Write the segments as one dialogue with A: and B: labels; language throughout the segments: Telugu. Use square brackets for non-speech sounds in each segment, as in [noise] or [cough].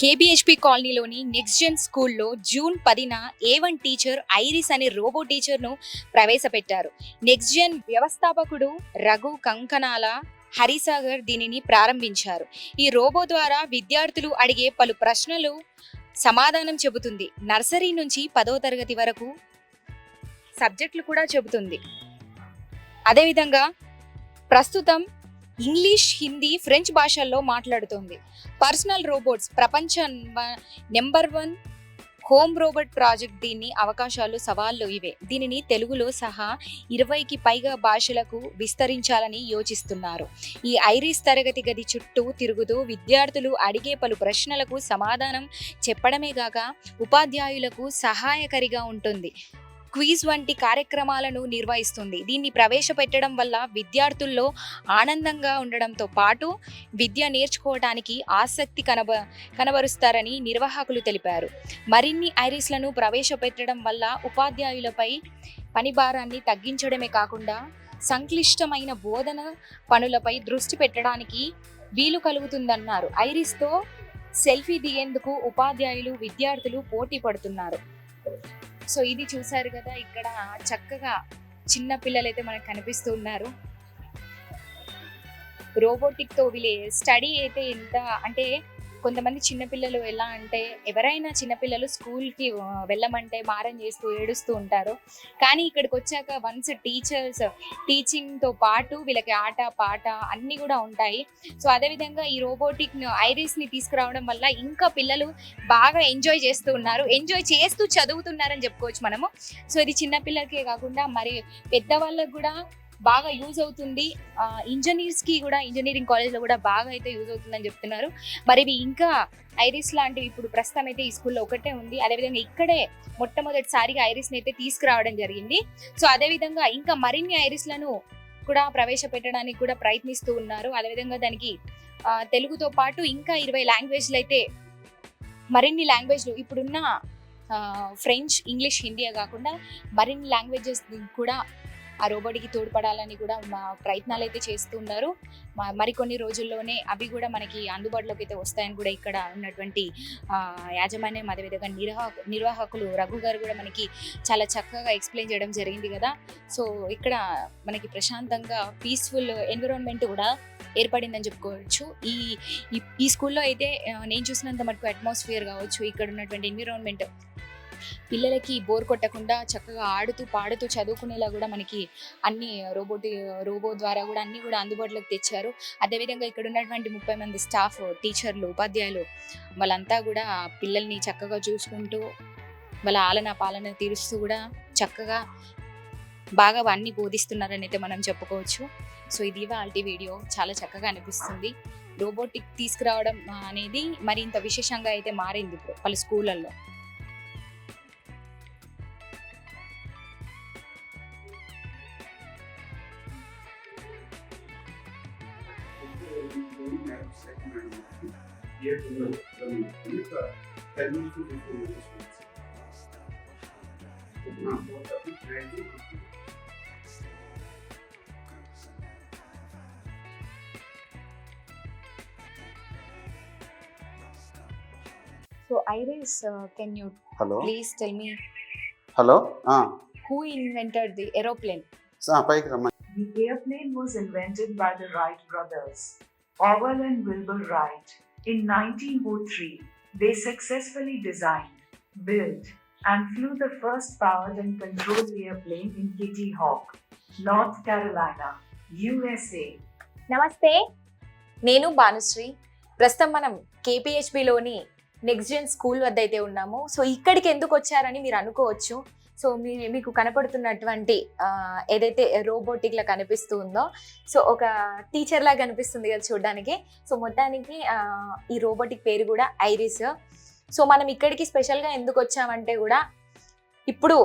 A: కేబిహెచ్పి కాలనీలోని నెక్స్ట్ జెన్ స్కూల్లో జూన్ పదిన ఏ వన్ టీచర్ ఐరిస్ అనే రోబో టీచర్ను ప్రవేశపెట్టారు. నెక్స్ట్ జెన్ వ్యవస్థాపకుడు రఘు కంకణాల హరిసాగర్ దీనిని ప్రారంభించారు. ఈ రోబో ద్వారా విద్యార్థులు అడిగే పలు ప్రశ్నలు సమాధానం చెబుతుంది. నర్సరీ నుంచి పదో తరగతి వరకు సబ్జెక్టులు కూడా చెబుతుంది. అదేవిధంగా ప్రస్తుతం ఇంగ్లీష్ హిందీ ఫ్రెంచ్ భాషల్లో మాట్లాడుతోంది. పర్సనల్ రోబోట్స్ ప్రపంచ number one home robot project దీన్ని అవకాశాలు సవాళ్ళు ఇవే. దీనిని తెలుగులో సహా ఇరవైకి పైగా భాషలకు విస్తరించాలని యోచిస్తున్నారు. ఈ ఐరిస్ తరగతి గది చుట్టూ తిరుగుతూ విద్యార్థులు అడిగే పలు ప్రశ్నలకు సమాధానం చెప్పడమే గాక ఉపాధ్యాయులకు సహాయకరిగా ఉంటుంది. క్విజ్ వంటి కార్యక్రమాలను నిర్వహిస్తుంది. దీన్ని ప్రవేశపెట్టడం వల్ల విద్యార్థుల్లో ఆనందంగా ఉండడంతో పాటు విద్య నేర్చుకోవడానికి ఆసక్తి కనబ కనబరుస్తారని నిర్వాహకులు తెలిపారు. మరిన్ని ఐరిస్లను ప్రవేశపెట్టడం వల్ల ఉపాధ్యాయులపై పని భారాన్ని తగ్గించడమే కాకుండా సంక్లిష్టమైన బోధన పనులపై దృష్టి పెట్టడానికి వీలు కలుగుతుందన్నారు. ఐరిస్తో సెల్ఫీ దిగేందుకు ఉపాధ్యాయులు విద్యార్థులు పోటీ పడుతున్నారు. సో ఇది చూసారు కదా ఇక్కడ చక్కగా చిన్న పిల్లలు అయితే మనకు కనిపిస్తూ ఉన్నారు. రోబోటిక్తో స్టడీ అయితే ఎంత అంటే కొంతమంది చిన్నపిల్లలు ఎలా అంటే ఎవరైనా చిన్నపిల్లలు స్కూల్కి వెళ్ళమంటే మారం చేస్తూ ఏడుస్తూ ఉంటారు. కానీ ఇక్కడికి వచ్చాక వన్స్ టీచర్స్ టీచింగ్తో పాటు వీళ్ళకి ఆట పాట అన్నీ కూడా ఉంటాయి. సో అదేవిధంగా ఈ రోబోటిక్ ఐరిస్ని తీసుకురావడం వల్ల ఇంకా పిల్లలు బాగా ఎంజాయ్ చేస్తూ ఉన్నారు. ఎంజాయ్ చేస్తూ చదువుతున్నారని చెప్పుకోవచ్చు మనము. సో ఇది చిన్నపిల్లలకే కాకుండా మరి పెద్దవాళ్ళకు కూడా బాగా యూజ్ అవుతుంది. ఇంజనీర్స్కి కూడా ఇంజనీరింగ్ కాలేజ్లో కూడా బాగా అయితే యూజ్ అవుతుందని చెప్తున్నారు. మరి ఇవి ఇంకా ఐరిస్ లాంటివి ఇప్పుడు ప్రస్తుతం అయితే ఈ స్కూల్లో ఒకటే ఉంది. అదేవిధంగా ఇక్కడే మొట్టమొదటిసారిగా ఐరిస్ని అయితే తీసుకురావడం జరిగింది. సో అదేవిధంగా ఇంకా మరిన్ని ఐరిస్లను కూడా ప్రవేశపెట్టడానికి కూడా ప్రయత్నిస్తూ ఉన్నారు. అదేవిధంగా దానికి తెలుగుతో పాటు ఇంకా ఇరవై లాంగ్వేజ్లు అయితే మరిన్ని లాంగ్వేజ్లు ఇప్పుడున్న ఫ్రెంచ్ ఇంగ్లీష్ హిందీయే కాకుండా మరిన్ని లాంగ్వేజెస్ కూడా ఆ రోబోట్కి తోడ్పడాలని కూడా మా ప్రయత్నాలు అయితే చేస్తున్నారు మరికొన్ని రోజుల్లోనే అవి కూడా మనకి అందుబాటులోకి అయితే వస్తాయని కూడా ఇక్కడ ఉన్నటువంటి యాజమాన్యం అదేవిధంగా నిర్వాహకు నిర్వాహకులు రఘు గారు కూడా మనకి చాలా చక్కగా ఎక్స్ప్లెయిన్ చేయడం జరిగింది కదా. సో ఇక్కడ మనకి ప్రశాంతంగా పీస్ఫుల్ ఎన్విరాన్మెంట్ కూడా ఏర్పడిందని చెప్పుకోవచ్చు. ఈ ఈ- స్కూల్లో అయితే నేను చూసినంత మటుకు అట్మాస్ఫియర్ కావచ్చు ఇక్కడ ఉన్నటువంటి ఎన్విరాన్మెంట్ పిల్లలకి బోర్ కొట్టకుండా చక్కగా ఆడుతూ పాడుతూ చదువుకునేలా కూడా మనకి అన్ని రోబోట్ రోబో ద్వారా కూడా అన్ని కూడా అందుబాటులోకి తెచ్చారు. అదేవిధంగా ఇక్కడ ఉన్నటువంటి ముప్పై మంది స్టాఫ్ టీచర్లు ఉపాధ్యాయులు వాళ్ళంతా కూడా పిల్లల్ని చక్కగా చూసుకుంటూ వాళ్ళ ఆలన పాలన తీరుస్తూ కూడా చక్కగా బాగా అన్ని బోధిస్తున్నారని అయితే మనం చెప్పుకోవచ్చు. సో ఇది వాళ్ళ వీడియో. చాలా చక్కగా అనిపిస్తుంది. రోబోటిక్ తీసుకురావడం అనేది మరింత విశేషంగా అయితే మారింది ఇప్పుడు పలు స్కూళ్ళల్లో. so Iris can you
B: hello
A: please tell me
B: hello ah,
A: who invented the aeroplane
B: స- పైకి రమ్మని
C: The airplane was invented by the Wright brothers, Orwell and Wilbur Wright. In 1903, they successfully designed, built, and flew the first powered and controlled airplane in Kitty Hawk, North Carolina, USA.
A: నమస్తే నేను భానుశ్రీ ప్రస్తుతం మనం కేపీహెచ్బిలోని నెక్స్ట్ జెన్ స్కూల్ వద్ద అయితే ఉన్నాము సో ఇక్కడికి ఎందుకు వచ్చారని మీరు అనుకోవచ్చు సో మీ మీకు కనపడుతున్నటువంటి ఏదైతే రోబోటిక్ లా కనిపిస్తూ ఉందో సో ఒక టీచర్ కనిపిస్తుంది కదా చూడడానికి. సో మొత్తానికి ఈ రోబోటిక్ పేరు కూడా ఐరిస్. సో మనం ఇక్కడికి స్పెషల్గా ఎందుకు వచ్చామంటే కూడా ఇప్పుడు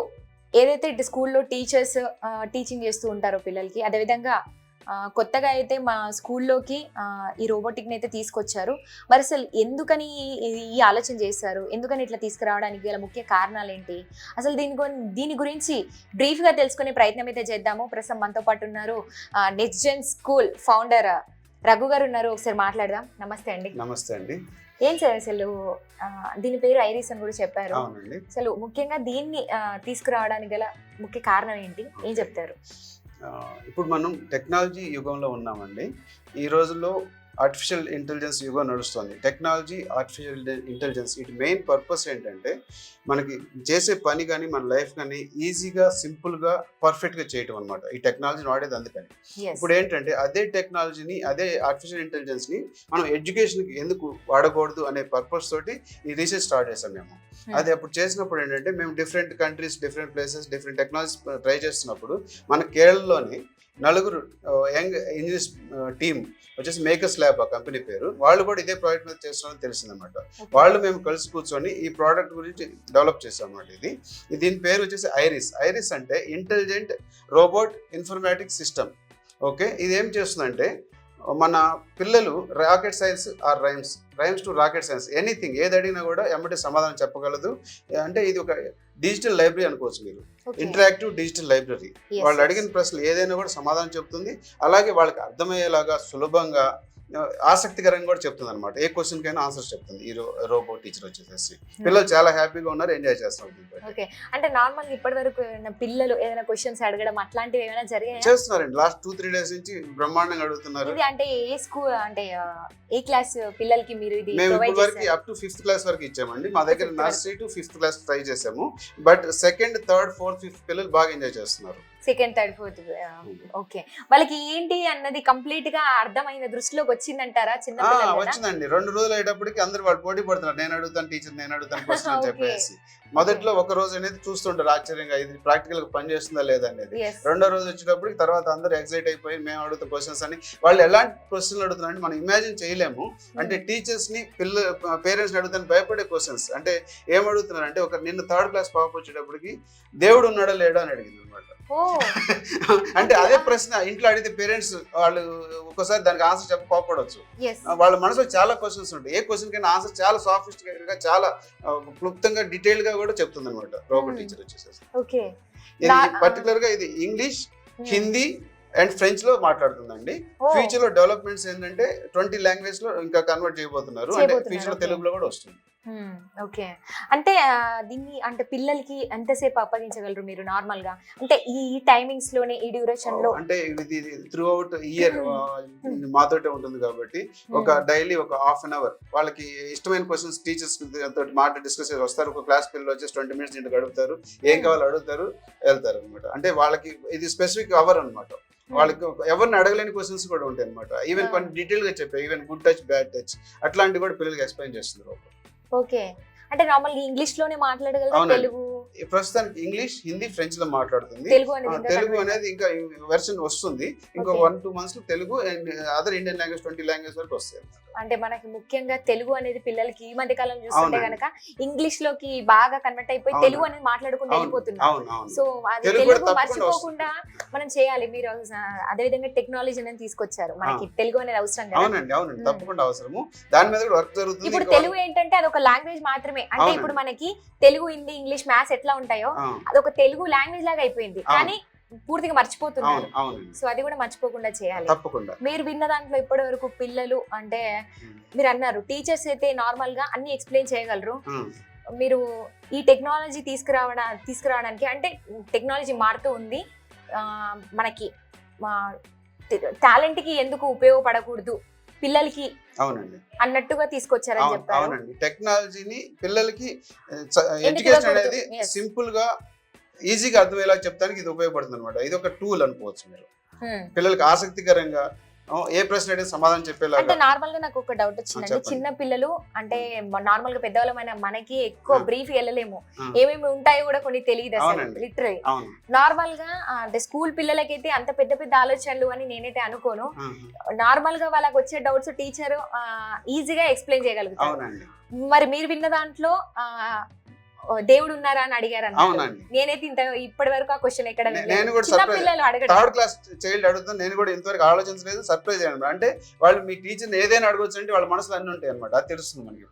A: ఏదైతే స్కూల్లో టీచర్స్ టీచింగ్ చేస్తూ ఉంటారో పిల్లలకి అదేవిధంగా కొత్తగా అయితే మా స్కూల్లోకి ఈ రోబోటిక్ని అయితే తీసుకొచ్చారు. మరి అసలు ఎందుకని ఈ- ఆలోచన చేశారు? ఎందుకని ఇట్లా తీసుకురావడానికి గల ముఖ్య కారణాలు ఏంటి అసలు దీని దీని గురించి బ్రీఫ్గా తెలుసుకునే ప్రయత్నం అయితే చేద్దాము. ప్రస్తుతం మనతో పాటు ఉన్నారు next gen school founder Raghu garu ఉన్నారు. ఒకసారి మాట్లాడదాం. నమస్తే అండి.
B: నమస్తే అండి.
A: ఏం సార్ అసలు దీని పేరు ఐరిస్ అని కూడా చెప్పారు. అసలు ముఖ్యంగా దీన్ని తీసుకురావడానికి గల ముఖ్య కారణం ఏంటి? ఏం చెప్తారు?
B: ఇప్పుడు మనం టెక్నాలజీ యుగంలో ఉన్నామండి. ఈ రోజుల్లో ఆర్టిఫిషియల్ ఇంటెలిజెన్స్ యుగం నడుస్తుంది టెక్నాలజీ ఆర్టిఫిషియల్ ఇంటెలిజెన్స్ ఇటు మెయిన్ పర్పస్ ఏంటంటే మనకి చేసే పని కానీ మన లైఫ్ కానీ ఈజీగా సింపుల్గా పర్ఫెక్ట్గా చేయటం అనమాట ఈ టెక్నాలజీని వాడేది అందుకని. ఇప్పుడు ఏంటంటే అదే టెక్నాలజీని అదే ఆర్టిఫిషియల్ ఇంటెలిజెన్స్ని మనం ఎడ్యుకేషన్కి ఎందుకు వాడకూడదు అనే పర్పస్ తోటి ఈ రీసెర్చ్ స్టార్ట్ చేసాం మేము
A: Hmm.
B: అది అప్పుడు చేసినప్పుడు ఏంటంటే మేము different countries different places different technologies try చేస్తున్నప్పుడు మన కేరళలోని నలుగురు యంగ్ ఇంజనీర్స్ టీమ్ వచ్చేసి మేకర్స్ ల్యాబ్ ఆ కంపెనీ పేరు. వాళ్ళు కూడా ఇదే ప్రాజెక్ట్ మీద చేస్తున్నారని తెలిసిందన్నమాట. వాళ్ళు మేము కలిసి కూర్చొని ఈ ప్రోడక్ట్ గురించి డెవలప్ చేసాం అన్నమాట ఇది. ఇది దీని పేరు వచ్చేసి ఐరిస్. ఐరిస్ అంటే intelligent robot informatic system. Okay? ఇది ఏం చేస్తుందంటే మన పిల్లలు rocket science or rhymes rhymes to rocket science anything ఏది అడిగినా కూడా ఎమ్మటే సమాధానం చెప్పగలదు అంటే ఇది ఒక డిజిటల్ లైబ్రరీ అనుకోవచ్చు మీరు. ఇంటరాక్టివ్ డిజిటల్ లైబ్రరీ వాళ్ళు. అడిగిన ప్రశ్నలు ఏదైనా కూడా సమాధానం చెప్తుంది అలాగే వాళ్ళకి అర్థమయ్యేలాగా సులభంగా ఆసక్తికరంగా కూడా చెప్తుంది అనమాట ఏ క్వశ్చన్ కైనా ఆన్సర్స్ చెప్తుంది. ఈ రో రోబో టీచర్ వచ్చేసేసి. పిల్లలు చాలా హ్యాపీగా ఉన్నారు ఎంజాయ్ చేస్తున్నారు.
A: ఓకే. అంటే నార్మల్ ఇప్పటి వరకు పిల్లలు ఏదైనా క్వశ్చన్స్ అడగడం అట్లాంటివి ఏమైనా జరిగాయా?
B: చేస్తున్నారండి. లాస్ట్ టూ త్రీ డేస్ నుంచి బ్రహ్మాండంగా అడుగుతున్నారు.
A: ఇది అంటే ఏ స్కూల్ అంటే ఏ క్లాస్ పిల్లలకి మీరు ఇది
B: మేము ఇప్పుడు వరకు అప్ టు ఫిఫ్త్ క్లాస్ వరకు ఇచ్చామండి. మా దగ్గర. Nursery to fifth class try చేసాము but second third fourth fifth పిల్లలు బాగా ఎంజాయ్ చేస్తున్నారు.
A: Second third fourth okay. వాళ్ళకి ఏంటి అన్నది కంప్లీట్గా అర్థమైన దృష్టిలోకి వచ్చిందంటారా? చిన్న?
B: వచ్చిందండి. రెండు రోజులు అయ్యేటప్పటికి అందరు వాళ్ళు పోటీ పడుతున్నారు. నేను అడుగుతాను టీచర్ నేను అడుగుతాను క్వశ్చన్ అని. [laughs] చెప్పేసి. మొదట్లో ఒక రోజు అనేది చూస్తుంటారు ఆశ్చర్యంగా ఇది ప్రాక్టికల్గా పని చేస్తుందా లేదా అనేది. రెండో రోజు వచ్చేటప్పటికి తర్వాత అందరూ ఎక్సైట్ అయిపోయి మేము అడుగుతాం క్వశ్చన్స్ అని వాళ్ళు ఎలాంటి క్వశ్చన్లు అడుగుతున్నారంటే మనం ఇమాజిన్ చేయలేము. అంటే టీచర్స్ని పిల్ల పేరెంట్స్ అడుగుతాను భయపడే క్వశ్చన్స్ అంటే ఏం అడుగుతున్నారు అంటే ఒక నిన్న థర్డ్ క్లాస్ పాప వచ్చేటప్పటికి దేవుడు ఉన్నాడా లేడా అని అడిగింది అనమాట. [laughs] అంటే అదే ప్రశ్న ఇంట్లో అడిగితే పేరెంట్స్ వాళ్ళు ఒక్కోసారి దానికి ఆన్సర్ చెప్పకపోవచ్చు
A: ఎస్
B: వాళ్ళ మనసులో చాలా క్వశ్చన్స్ ఉంటాయి. ఏ క్వశ్చన్ కైనా ఆన్సర్ చాలా సాఫిస్టికేటెడ్గా చాలా క్లుప్తంగా డీటెయిల్గా కూడా చెప్తుంది అనమాట రోబోట్
A: Hmm.
B: టీచర్ వచ్చేసేసి. ఇది
A: నా-
B: పర్టికులర్గా ఇది ఇంగ్లీష్ హిందీ అండ్ ఫ్రెంచ్లో మాట్లాడుతుందండి. ఫ్యూచర్లో డెవలప్మెంట్స్ ఏంటంటే ట్వంటీ లాంగ్వేజ్లో ఇంకా కన్వర్ట్ చేయబోతున్నారు. అంటే
A: ఫ్యూచర్లో.
B: తెలుగులో కూడా వస్తుంది.
A: ఓకే. అంటే దీన్ని అంటే పిల్లలకి ఎంతసేపు అప్పగించగలరు మీరు నార్మల్గా అంటే ఈ టైమింగ్స్లోనే ఈ డ్యూరేషన్లో
B: అంటే ఇది త్రూ అవుట్ ఇయర్ మాతోటే ఉంటుంది కాబట్టి ఒక డైలీ ఒక హాఫ్ అన్ అవర్ వాళ్ళకి ఇష్టమైన క్వశ్చన్స్ టీచర్స్ తోటి మాట డిస్కస్ చేసి వస్తారు. ఒక క్లాస్ పిల్లలు వచ్చేసి ట్వంటీ మినిట్స్ ఇంటికి అడుగుతారు ఏం కావాలో అడుగుతారు వెళ్తారు అనమాట అంటే వాళ్ళకి ఇది స్పెసిఫిక్ అవర్ అన్నమాట. వాళ్ళకి ఎవరిని అడగలేని క్వశ్చన్స్ కూడా ఉంటాయి అనమాట ఈవెన్. కొన్ని డీటెయిల్గా చెప్పాయి even good touch bad touch అట్లాంటివి కూడా పిల్లలకి ఎక్స్ప్లెయిన్ చేస్తున్నారు
A: ఓకే అంటే నార్మల్ ఇంగ్లీష్లోనే మాట్లాడగలరా
B: అవునండి.
A: తెలుగు
B: ప్రస్తుతానికి ఇంగ్లీష్ హిందీ ఫ్రెంచ్లో మాట్లాడుతుంది.
A: తెలుగు అనేది ఇంకా
B: వెర్షన్ వస్తుంది. ఇంకో. వన్ టూ మంత్స్లో Telugu and other Indian language twenty language వరకు వస్తాయి.
A: అంటే మనకి ముఖ్యంగా తెలుగు అనేది పిల్లలకి ఈ మధ్య కాలం చూస్తుంటే. కనుక ఇంగ్లీష్లోకి బాగా కన్వర్ట్ అయిపోయి. తెలుగు అనేది మాట్లాడుకుంటూ
B: అవును.
A: సో అది
B: తెలుగు
A: మర్చిపోకుండా మనం చేయాలి. మీరు అదే విధంగా టెక్నాలజీ అనేది తీసుకొచ్చారు. మనకి తెలుగు అనేది అవసరం కదా.
B: అవునండి అవునండి. తప్పకుండా అవసరము. దాని మీద కూడా వర్క్ జరుగుతుంది.
A: ఇప్పుడు తెలుగు ఏంటంటే అది ఒక లాంగ్వేజ్ మాత్రమే. అంటే. ఇప్పుడు మనకి తెలుగు హిందీ ఇంగ్లీష్ మ్యాథ్స్ ఎట్లా ఉంటాయో అది ఒక తెలుగు లాంగ్వేజ్ లాగా అయిపోయింది. కానీ పూర్తిగా మర్చిపోతున్నారు. సో అది కూడా మర్చిపోకుండా చేయాలి.
B: తప్పకుండా.
A: మీరు విన్న దాంట్లో ఇప్పటి వరకు పిల్లలు అంటే. మీరు అన్నారు టీచర్స్ అయితే నార్మల్గా అన్ని ఎక్స్ప్లెయిన్ చేయగలరు. మీరు ఈ టెక్నాలజీ తీసుకురావడా తీసుకురావడానికి అంటే టెక్నాలజీ మారుతూ ఉంది. మనకి టాలెంట్కి ఎందుకు ఉపయోగపడకూడదు? పిల్లలకి
B: అవునండి
A: అన్నట్టుగా తీసుకొచ్చారని చెప్పారు
B: అవునండి టెక్నాలజీని పిల్లలకి ఎడ్యుకేషన్? అనేది. సింపుల్గా ఈజీగా అర్థమయ్యేలా చెప్తానికి ఇది ఉపయోగపడుతుంది అనమాట ఇది ఒక టూల్ అనుకోవచ్చు మీరు. పిల్లలకి ఆసక్తికరంగా ఏ ప్రశ్న అడిగినా సమాధానం
A: అంటే
B: చెప్పేలాగా
A: నార్మల్గా నాకు ఒక డౌట్ వచ్చిందండి. చిన్న పిల్లలు అంటే నార్మల్గా పెద్దవాళ్ళమైన మనకి ఎక్కువ. బ్రీఫ్ వెళ్ళలేము. ఏమేమి ఉంటాయో కూడా కొన్ని తెలియదు అసలు. లిటరల్ నార్మల్గా అంటే స్కూల్ పిల్లలకైతే అంత పెద్ద పెద్ద ఆలోచనలు అని నేనైతే అనుకోను. నార్మల్గా వాళ్ళకి వచ్చే డౌట్స్ టీచర్ ఈజీగా ఎక్స్ప్లెయిన్ చేయగలుగుతారు మరి మీరు విన్న దాంట్లో దేవుడు ఉన్నారా అని అడిగారు.
B: అవునండి.
A: నేనైతే ఇంత ఇప్పటి వరకు ఆ క్వశ్చన్ ఎక్కడ.
B: నేను కూడా థర్డ్ క్లాస్ చైల్డ్ అడుగుతాను నేను కూడా ఇంతవరకు ఆలోచించలేదు సర్ప్రైజ్ అయ్యాను అంటే వాళ్ళు మీ టీచర్ ఏదైనా అడగొచ్చు అంటే వాళ్ళ మనసులో అన్ని ఉంటాయి అనమాట అది తెలుస్తుంది మనకి.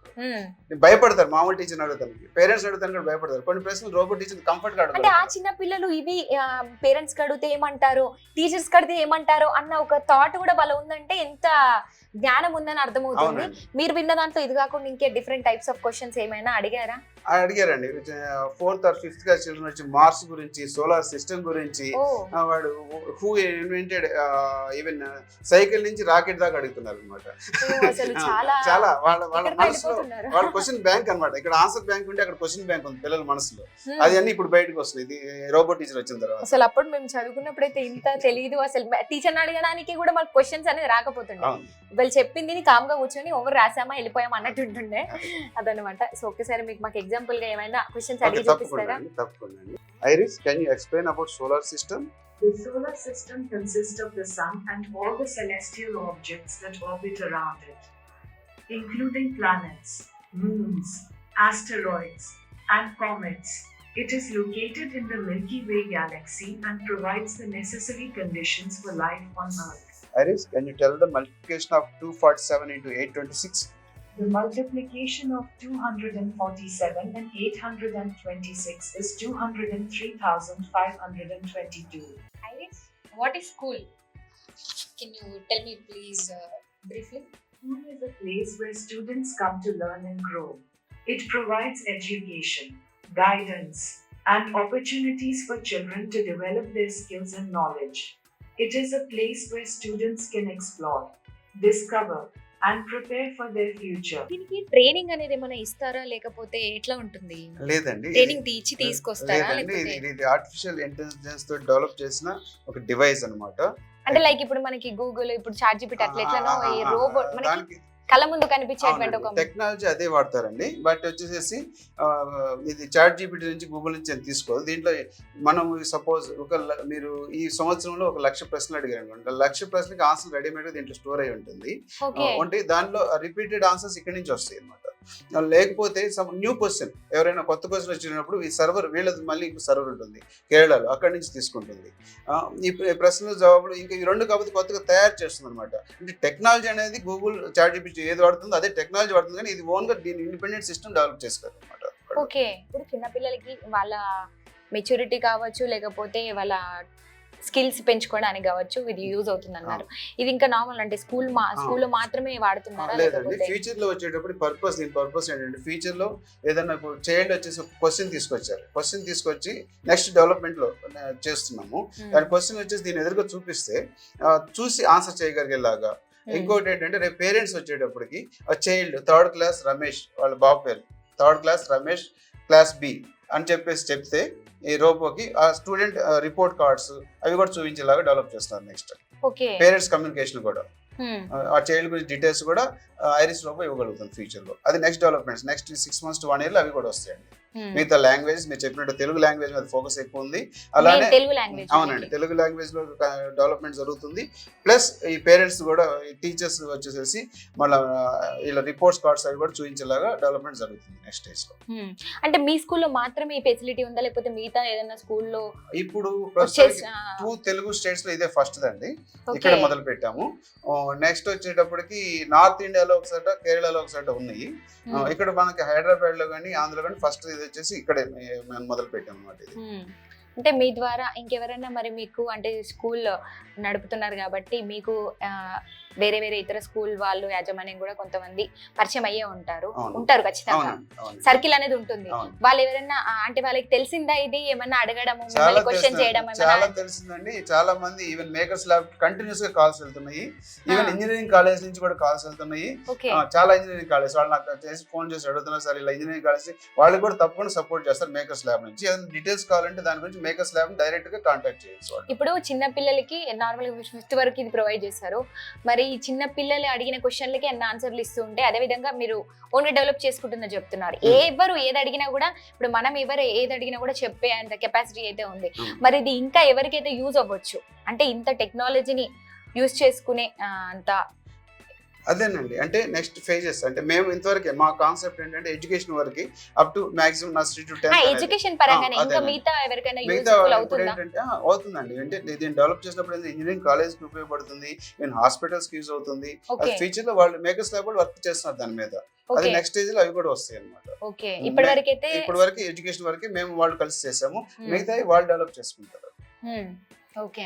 B: భయపడతారు మామూలు టీచర్ అడుగుతానికి పేరెంట్స్ అడుగుతాను కూడా భయపడతారు. కొన్ని ప్రశ్నలు రోబోట్ టీచర్ కంఫర్ట్గా
A: అంటే ఆ చిన్న పిల్లలు ఇవి పేరెంట్స్ కడిగితే ఏమంటారు? టీచర్స్ కడితే ఏమంటారు? అన్న ఒక థాట్ కూడా వాళ్ళ ఉందంటే ఎంత జ్ఞానం ఉందని అర్థమవుతుంది. మీరు విన్న దాంట్లో ఇది కాకుండా ఇంకే డిఫరెంట్ టైప్స్ ఆఫ్ క్వశ్చన్స్ ఏమైనా అడిగారా?
B: అడిగారండి. Fourth or fifth class children వచ్చి మార్స్ గురించి సోలార్ సిస్టమ్ గురించి వాడు హూ ఇన్వెంటెడ్ ఈవెన్ సైకిల్ నుంచి రాకెట్ దాకా అడుగుతున్నారు అనమాట [laughs]
A: చాలా
B: వాళ్ళ వాళ్ళ మనసులో. వాళ్ళ క్వశ్చన్ బ్యాంక్ అన్నమాట. ఇక్కడ ఆన్సర్ బ్యాంక్ ఉంటే అక్కడ క్వశ్చన్ బ్యాంక్ ఉంది పిల్లల మనసులో. అది అన్ని ఇప్పుడు బయటకు వస్తుంది ఇది రోబోట్ టీచర్ వచ్చిన తర్వాత.
A: అసలు అప్పుడు మేము చదువుకున్నప్పుడు అయితే ఇంత తెలియదు అసలు. టీచర్ అడగడానికి కూడా మాకు క్వశ్చన్స్ అనేది రాకపోతుండే. వాళ్ళు చెప్పింది కామ్గా కూర్చొని ఓవర్ రాసామా వెళ్ళిపోయామా అన్నట్టు ఉంటుండే అదనమాట సో ఒక్కసారి మీకు మాకు ఎగ్జాంపుల్గా ఏమైనా క్వశ్చన్స్ అడిగి చూపిస్తారా
B: అండి తప్పకుండా Iris can you explain about solar system
C: The solar system consists of the sun and all the celestial objects that orbit around it, including planets, moons, asteroids, and comets. It is located in the Milky Way galaxy and provides the necessary conditions for life on Earth.
B: Iris, can you tell the multiplication of 247 into 826?
C: The multiplication of 247 and 826 is 203,522.
A: Iris, what is school? Can you tell me, please, uh, briefly?
C: School is a place where students come to learn and grow. It provides education, guidance, and opportunities for children to develop their skills and knowledge. It is a place where students can explore, discover, and prepare for their future.
A: దీనికి ట్రైనింగ్ అనేది ఏమైనా ఇస్తారా? లేకపోతే ఎట్లా ఉంటుంది?
B: లేదండి.
A: ట్రైనింగ్ ఇచ్చి తీసుకొస్తారా?
B: లేదండి. ఇది
A: లేకపోతే
B: ఇది ఆర్టిఫిషియల్ ఇంటెలిజెన్స్తో డెవలప్ చేసిన ఒక డివైస్ అన్నమాట.
A: అంటే లైక్ ఇప్పుడు మనకి గూగుల్ ఇప్పుడు చాట్ జీపీటీ అట్లా ఎట్లనో ఈ రోబోట్ మనకి కళ్ళ ముందు కనిపించేటువంటి ఒక
B: టెక్నాలజీ అదే వాడతారండి. బట్ వచ్చేసేసి ఇది చాట్ జీపీటీ నుంచి గూగుల్ నుంచి తీసుకోదు దీంట్లో మనం సపోజ్ ఒక మీరు ఈ సంవత్సరంలో ఒక లక్ష ప్రశ్నలు అడిగారు లక్ష ప్రశ్నకి ఆన్సర్ రెడీమేడ్ దీంట్లో స్టోర్ అయి ఉంటుంది. అంటే దానిలో రిపీటెడ్ ఆన్సర్స్ ఇక్కడి నుంచి వస్తాయి అనమాట లేకపోతే సమ్ న్యూ క్వశ్చన్ ఎవరైనా కొత్త క్వశ్చన్ వచ్చినప్పుడు ఈ సర్వర్ వీళ్ళది మళ్ళీ ఇంకో సర్వర్ ఉంటుంది. కేరళలో అక్కడి నుంచి తీసుకుంటుంది. ఈ ప్ర- ప్రశ్నల జవాబులు ఇంకా ఈ రెండు కాకపోతే కొత్తగా తయారు చేస్తుంది అనమాట అంటే టెక్నాలజీ అనేది గూగుల్ చాట్ జీపీటీ ఏది వాడుతుందో అదే టెక్నాలజీ వాడుతుంది కానీ ఇది ఓన్గా దీని ఇండిపెండెంట్ సిస్టమ్ డెవలప్ చేసుకోరు అనమాట
A: ఓకే. ఇప్పుడు చిన్న పిల్లలకి వాళ్ళ మెచ్యూరిటీ కావచ్చు లేకపోతే వాళ్ళ స్కిల్స్ పెంచుకోవడానికి కావచ్చు ఇది యూజ్ అవుతుంది అన్నారు ఇది ఇంకా నార్మల్ అంటే స్కూల్ మా స్కూల్లో మాత్రమే వాడుతున్నారా?
B: లేదండి ఫ్యూచర్లో వచ్చేటప్పుడు పర్పస్ దీని పర్పస్ ఏంటంటే ఫ్యూచర్లో ఏదైనా ఇప్పుడు చైల్డ్ వచ్చేసి ఒక క్వశ్చన్ తీసుకొచ్చారు. క్వశ్చన్ తీసుకొచ్చి నెక్స్ట్ డెవలప్మెంట్లో చేస్తున్నాము. దాని క్వశ్చన్ వచ్చేసి దీని ఎదురుగా చూపిస్తే చూసి ఆన్సర్ చేయగలిగేలాగా. ఇంకోటి ఏంటంటే రేపు పేరెంట్స్ వచ్చేటప్పటికి ఆ చైల్డ్ థర్డ్ క్లాస్ రమేష్ వాళ్ళ బాబు పేరు. Third class Ramesh class B అని చెప్పేసి చెప్తే ఈ రోబోకి ఆ స్టూడెంట్ రిపోర్ట్ కార్డ్స్ అవి కూడా చూపించేలాగా డెవలప్ చేస్తున్నారు నెక్స్ట్. పేరెంట్స్ కమ్యూనికేషన్ కూడా.
A: Hmm.
B: ఆ చైల్డ్ గురించి డీటెయిల్స్ కూడా ఐరిస్ ఇవ్వగలుగుతాం ఫ్యూచర్లో అది next developments next six months to one year అవి కూడా వస్తాయండి. మిగతా లాంగ్వేజ్ మీరు చెప్పినట్టు తెలుగు లాంగ్వేజ్ మీద ఫోకస్ ఎక్కువ ఉంది. అలానే
A: తెలుగు లాంగ్వేజ్
B: అవునండి తెలుగు లాంగ్వేజ్లో డెవలప్మెంట్ జరుగుతుంది. ప్లస్ ఈ పేరెంట్స్ కూడా టీచర్స్ వచ్చేసేసి మళ్ళీ ఇలా రిపోర్ట్స్ కార్డ్స్ అవి కూడా చూపించేలాగా డెవలప్మెంట్ జరుగుతుంది నెక్స్ట్ స్టేజ్లో.
A: అంటే మీ స్కూల్లో మాత్రమే ఈ ఫెసిలిటీ ఉందా? లేకపోతే మిగతా ఏదైనా స్కూల్లో
B: ఇప్పుడు టూ తెలుగు స్టేట్స్లో ఇదే ఫస్ట్ అండి. ఇక్కడ మొదలు పెట్టాము. నెక్స్ట్ వచ్చేటప్పటికి నార్త్ ఇండియాలో ఒకసారి కేరళలో ఒకసారి ఉన్నాయి.
A: Hmm.
B: ఇక్కడ మనకి హైదరాబాద్లో కానీ ఆంధ్రలో కానీ ఫస్ట్ ఇది వచ్చేసి ఇక్కడే మేము మొదలు పెట్టాం అనమాట ఇది
A: అంటే మీ ద్వారా ఇంకెవరైనా మరి మీకు అంటే స్కూల్ నడుపుతున్నారు కాబట్టి మీకు వేరే వేరే ఇతర స్కూల్ వాళ్ళు యాజమాన్యం కూడా కొంతమంది పరిచయం అయ్యే ఉంటారు. ఉంటారు ఖచ్చితంగా. సర్కిల్ అనేది ఉంటుంది. వాళ్ళు ఎవరైనా అంటే వాళ్ళకి తెలిసిందా ఇది? ఏమన్నా అడగడము క్వశ్చన్. చేయడం
B: చాలా తెలిసిందండి. చాలా మంది ఈవెన్ మేకర్స్ ల్యాబ్ కంటిన్యూస్గా కాల్స్ వెళ్తున్నాయి. ఈవెన్. ఇంజనీరింగ్ కాలేజ్ నుంచి కూడా కాల్స్ వెళ్తున్నాయి. చాలా ఇంజనీరింగ్ కాలేజ్ వాళ్ళు నాకు చేసి ఫోన్ చేసి అడుగుతున్నారు సార్ ఇలా ఇంజనీరింగ్ కాలేజ్ వాళ్ళు కూడా తప్పకుండా సపోర్ట్ చేస్తారు మేకర్స్ ల్యాబ్ నుంచి. డీటెయిల్స్ కావాలంటే దాని గురించి మేకర్స్ ల్యాబ్ డైరెక్ట్గా కాంటాక్ట్ చేయొచ్చు
A: ఇప్పుడు చిన్న పిల్లలకి నార్మల్ ఫిఫ్త్ వరకు ఇది ప్రొవైడ్ చేస్తారు మరి ఈ చిన్న పిల్లలు అడిగిన క్వశ్చన్లకి అన్న ఆన్సర్లు ఇస్తూ ఉంటే అదే విధంగా మీరు ఓన్గా డెవలప్ చేసుకుంటుందని చెప్తున్నారు
B: Hmm.
A: ఎవరు ఏది అడిగినా కూడా ఇప్పుడు మనం ఎవరు ఏది అడిగినా కూడా చెప్పే అంత కెపాసిటీ అయితే ఉంది
B: Hmm.
A: మరి ఇది ఇంకా ఎవరికైతే యూజ్ అవ్వచ్చు అంటే ఇంత టెక్నాలజీని యూజ్ చేసుకునే అంత
B: అదేనండి. అంటే నెక్స్ట్ ఫేజెస్ అంటే మేము ఇంతవరకే మా కాన్సెప్ట్ ఏంటంటే ఎడ్యుకేషన్ వరకు up to maximum nursery to tenth
A: education పరంగానే ఇంకా. మిగతా ఎవరికైనా
B: ఏంటంటే అవుతుందండి. అంటే దీన్ని డెవలప్ చేసినప్పుడు ఇంజనీరింగ్ కాలేజ్కి ఉపయోగపడుతుంది. నేను హాస్పిటల్స్కి యూజ్ అవుతుంది. ఫ్యూచర్లో వాళ్ళు మేకర్స్ ల్యాబ్ కూడా వర్క్ చేస్తున్నారు దాని మీద. అది నెక్స్ట్ స్టేజ్లో అవి కూడా వస్తాయి అనమాట
A: ఓకే ఇప్పటి వరకు అయితే
B: ఇప్పటి వరకు ఎడ్యుకేషన్ వరకు మేము వాళ్ళు కలిసి చేసాము. మిగతా వాళ్ళు డెవలప్ చేసుకుంటారు.
A: ఓకే.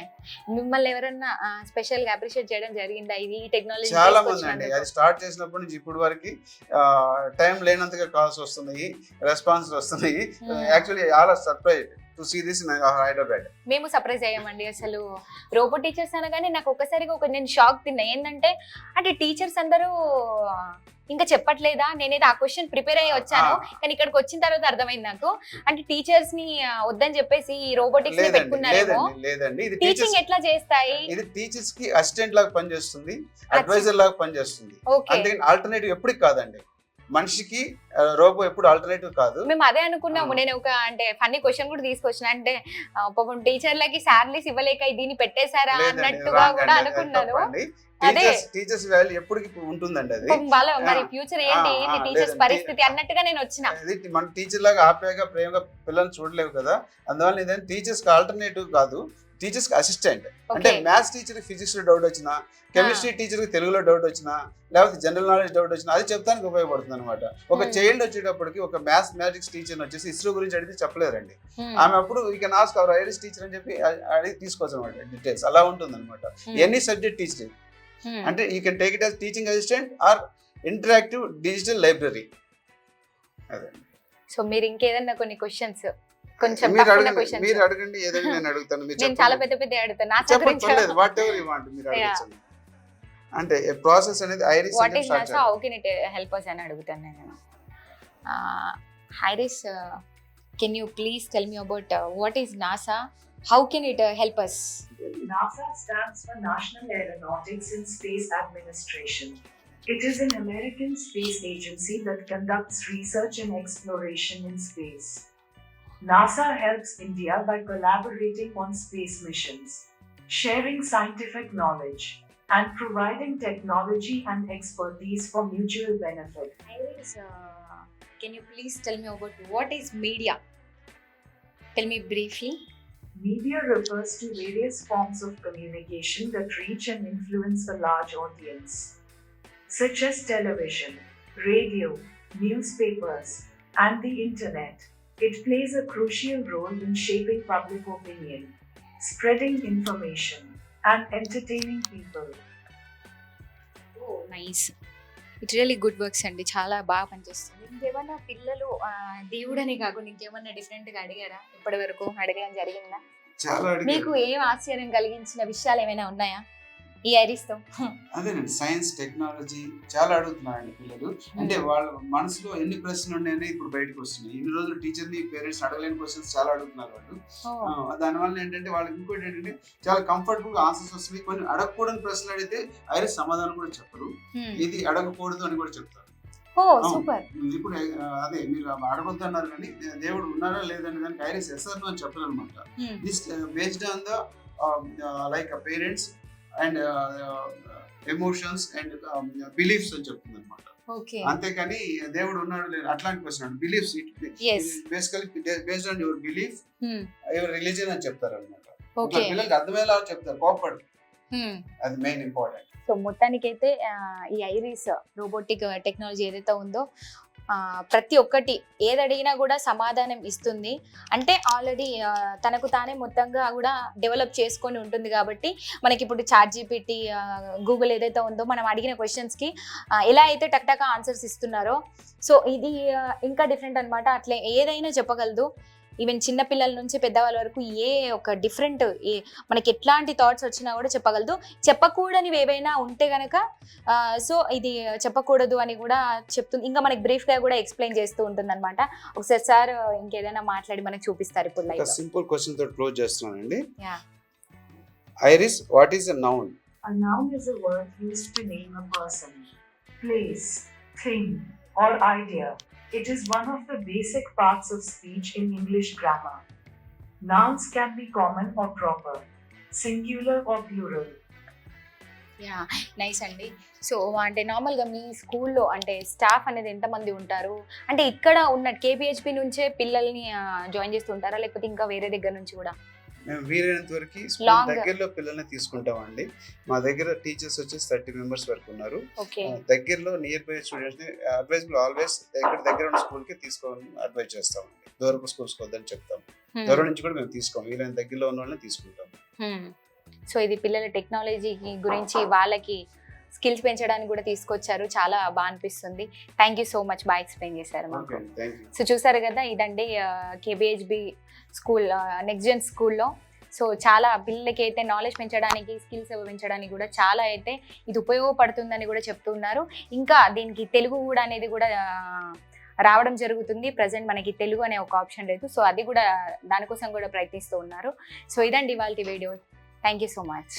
A: మిమ్మల్ని ఎవరన్నా స్పెషల్గా అప్రిషియేట్ చేయడం జరిగిందా? ఇది ఈ టెక్నాలజీ
B: చాలా మంది అండి. అది స్టార్ట్ చేసినప్పటి నుంచి ఇప్పటి వరకు టైం లేనంతగా కాల్స్ వస్తున్నాయి రెస్పాన్స్ వస్తున్నాయి.
A: Hmm.
B: యాక్చువల్లీ చాలా surprise to see this Hyderabad
A: మేము సర్ప్రైజ్ అయ్యామండి అసలు. రోబో టీచర్స్ అనగానే నాకు ఒక్కసారిగా ఒక నేను షాక్ తిన్నా. ఏంటంటే అంటే టీచర్స్ అందరూ ఇంకా చెప్పట్లేదా? నేనైతే ఆ క్వశ్చన్ ప్రిపేర్ అయ్యి వచ్చాను. కానీ ఇక్కడికి వచ్చిన తర్వాత అర్థమైంది నాకు. అంటే టీచర్స్ని వద్దని చెప్పేసి ఈ
B: రోబోటిక్స్ని
A: పెట్టుకున్నారేమో.
B: లేదండి ఇది
A: టీచింగ్ ఎట్లా చేస్తాయి?
B: ఇది టీచర్స్కి అసిస్టెంట్ లాగా పనిచేస్తుంది అడ్వైజర్ లాగా పనిచేస్తుంది. ఆల్టర్నేటివ్ ఎప్పటికి కాదండి. మనిషికి రోబో ఎప్పుడు ఆల్టర్నేటివ్ కాదు.
A: మేము అదే అనుకున్నాము. నేను ఒక అంటే ఫన్నీ క్వశ్చన్ కూడా తీసుకొచ్చిన. అంటే పాపం టీచర్లకి శాలరీస్ ఇవ్వలేక దీన్ని పెట్టేశారా అన్నట్టుగా కూడా అనుకున్నాను.
B: టీచర్స్ టీచర్స్ వాల్యూ ఎప్పటికి ఉంటుందండి అది.
A: మరి. ఫ్యూచర్ ఏంటి టీచర్స్. పరిస్థితి అన్నట్టుగా నేను వచ్చిన.
B: మన టీచర్ లాగా ఆప్యాయంగా ప్రేమగా పిల్లల్ని చూడలేవు కదా. అందువల్ల ఇదేంటి టీచర్స్కి ఆల్టర్నేటివ్ కాదు. టీచర్స్కి అసిస్టెంట్ అంటే మ్యాథ్స్ టీచర్ ఫిజిక్స్లో డౌట్ వచ్చినా కెమిస్ట్రీ టీచర్కి తెలుగులో డౌట్ వచ్చినా లేకపోతే జనరల్ నాలెడ్జ్ డౌట్ వచ్చినా అది చెప్తానికి ఉపయోగపడుతుంది అనమాట ఒక
A: Hmm.
B: చైల్డ్ వచ్చేటప్పటికి ఒక మ్యాథ్స్ మ్యాథ్స్ టీచర్ వచ్చేసి ఇస్రో గురించి అడిగితే చెప్పలేరండి
A: Hmm.
B: ఆమె అప్పుడు ఈ can ask our Iris teacher అని చెప్పి అడిగి తీసుకోవచ్చు అనమాట డీటెయిల్స్ అలా ఉంటుంది అనమాట
A: Hmm.
B: Any subject teacher
A: Hmm.
B: అంటే you can take it as teaching assistant or interactive digital library అదే.
A: సో మీరు ఇంకేదన్నా కొన్ని క్వశ్చన్స్ కొంచెం
B: మీరు అడగండి మీరు అడగండి ఏదైనా నేను అడుగుతాను మీరు
A: నేను చాలా. పెద్ద పెద్ద అడుగుతాను నా
B: పర్లేదు వాట్ ఎవర్ యూ వాంట్ మీరు. అడగచ్చు అంటే ప్రాసెస్ అనేది Iris
A: what is NASA how can it help us అని అడుగుతాను నేను Iris can you please tell me about what is NASA how can it help us
C: NASA stands for National Aeronautics and Space Administration. It is an American space agency that conducts research and exploration in space. NASA helps India by collaborating on space missions, sharing scientific knowledge, and providing technology and expertise for mutual benefit.
A: Anyways, uh, can you please tell me about what is media? Tell me briefly.
C: Media refers to various forms of communication that reach and influence a large audience, such as television, radio, newspapers, and the internet. It plays a crucial role in shaping public opinion, spreading information, and entertaining people.
A: Oh nice. It really good works అండి. చాలా బాగా పనిచేస్తుంది. ఇంకేమన్నా పిల్లలు ఆ, దేవుడని కాకుండా ఇంకేమన్నా డిఫరెంట్గా అడిగారా? ఇప్పటి వరకు అడగడం జరిగిందా?
B: చాలా
A: మీకు ఏం ఆశ్చర్యం కలిగించిన విషయాలు ఏమైనా ఉన్నాయా? ఈ ఐరిస్తో
B: అదేనండి సైన్స్ టెక్నాలజీ చాలా అడుగుతున్నారండి పిల్లలు. అంటే వాళ్ళ మనసులో ఎన్ని ప్రశ్నలు ఉన్నాయని ఇప్పుడు బయటకు వస్తున్నాయి. ఇన్ని రోజులు టీచర్ని పేరెంట్స్ అడగలేని క్వశ్చన్స్ చాలా అడుగుతున్నారు వాళ్ళు. దానివల్ల ఏంటంటే వాళ్ళకి ఇంకోటి ఏంటంటే చాలా కంఫర్టబుల్గా ఆన్సర్స్ వస్తున్నాయి. కొన్ని అడగకూడని ప్రశ్నలు అడిగితే ఐరిస్ సమాధానం కూడా చెప్పరు. ఇది అడగకూడదు అని కూడా చెప్తారు. ఇప్పుడు అదే మీరు అడగొద్దు అన్నారు కానీ దేవుడు ఉన్నారా లేదని దానికి ఐరిస్ ఎస్ అని this based on the like parents and emotions and beliefs అని చెప్తుంది అనమాట అంతేకాని దేవుడు ఉన్నాడు లేదు అట్లాంటి question
A: beliefs
B: basically based on your belief your religion అని చెప్తారు అనమాట
A: ఓకే
B: పిల్లలకి అర్థమయ్యేలా చెప్తారు కోపడు అది మెయిన్ ఇంపార్టెంట్
A: సో మొత్తానికైతే ఈ ఐరిస్ రోబోటిక్ టెక్నాలజీ ఏదైతే ఉందో ప్రతి ఒక్కటి ఏది అడిగినా కూడా సమాధానం ఇస్తుంది. అంటే ఆల్రెడీ తనకు తానే మొత్తంగా కూడా డెవలప్ చేసుకొని ఉంటుంది కాబట్టి మనకి ఇప్పుడు చార్ట్ జీపీటీ గూగుల్ ఏదైతే ఉందో మనం అడిగిన క్వశ్చన్స్కి ఎలా అయితే టక్ ఆన్సర్స్ ఇస్తున్నారో. సో ఇది ఇంకా డిఫరెంట్ అనమాట అట్లే ఏదైనా చెప్పగలదు. ఈవెన్ చిన్న పిల్లల నుంచి పెద్దవాళ్ళ వరకు ఏ ఒక డిఫరెంట్ ఏ మనకి ఎట్లాంటి థాట్స్ వచ్చినా కూడా చెప్పగలదు. చెప్పకూడనివి ఏవైనా ఉంటే గనక సో ఇది చెప్పకూడదు అని కూడా చెప్తుంది ఇంకా మనకి బ్రీఫ్గా కూడా ఎక్స్ప్లెయిన్ చేస్తూ ఉంటుంది అనమాట ఒకసారి సార్ ఇంకేదైనా మాట్లాడి మనకి చూపిస్తారు ఇప్పుడు
B: సింపుల్ క్వశ్చన్ తోటి క్లోజ్ చేస్తున్నానండి. Iris what is a noun
C: A noun is a word used to name a person, place, thing, or idea. It is one of the basic parts of speech in English grammar. Nouns can be common or proper, singular or plural.
A: Yeah nice అండి సో అంటే నార్మల్గా మీ స్కూల్లో అంటే స్టాఫ్ అనేది ఎంతమంది ఉంటారు అంటే ఇక్కడ ఉన్న కేపీహెచ్పి నుంచే పిల్లల్ని జాయిన్ చేస్తుంటారా లేకపోతే ఇంకా వేరే దగ్గర నుంచి కూడా
B: మేము వీలైనంత వరకు స్కూల్ దగ్గరలో పిల్లల్ని తీసుకుంటామండి. మా దగ్గర టీచర్స్ వచ్చేసి థర్టీ మెంబర్స్ వరకు ఉన్నారు. దగ్గరలో నియర్ బై స్టూడెంట్స్ని అడ్వైజబుల్ ఆల్వేస్ ఇక్కడ దగ్గర ఉన్న స్కూల్కి తీసుకోవాలని అడ్వైజ్ చేస్తామండి. దూరపు స్కూల్స్ వద్దని చెప్తాం. దూరం నుంచి కూడా మేము తీసుకోం వీలైన దగ్గరలో ఉన్న వాళ్ళని తీసుకుంటాం.
A: సో ఇది పిల్లల టెక్నాలజీ గురించి వాళ్ళకి స్కిల్స్ పెంచడానికి కూడా తీసుకొచ్చారు. చాలా బాగా అనిపిస్తుంది. థ్యాంక్ యూ సో మచ్ బాగా ఎక్స్ప్లెయిన్ చేశారు మాకు. సో చూసారు కదా ఇదండి కేబిహెచ్బి స్కూల్ నెక్స్ట్ జెన్ స్కూల్లో సో చాలా పిల్లలకి అయితే నాలెడ్జ్ పెంచడానికి స్కిల్స్ పెంచడానికి కూడా చాలా అయితే ఇది ఉపయోగపడుతుందని కూడా చెప్తున్నారు. ఇంకా దీనికి తెలుగు కూడా అనేది కూడా రావడం జరుగుతుంది. ప్రజెంట్ మనకి తెలుగు అనే ఒక ఆప్షన్ లేదు. సో అది కూడా దానికోసం కూడా ప్రయత్నిస్తూ ఉన్నారు. సో ఇదండి వాళ్ళ video. Thank you so much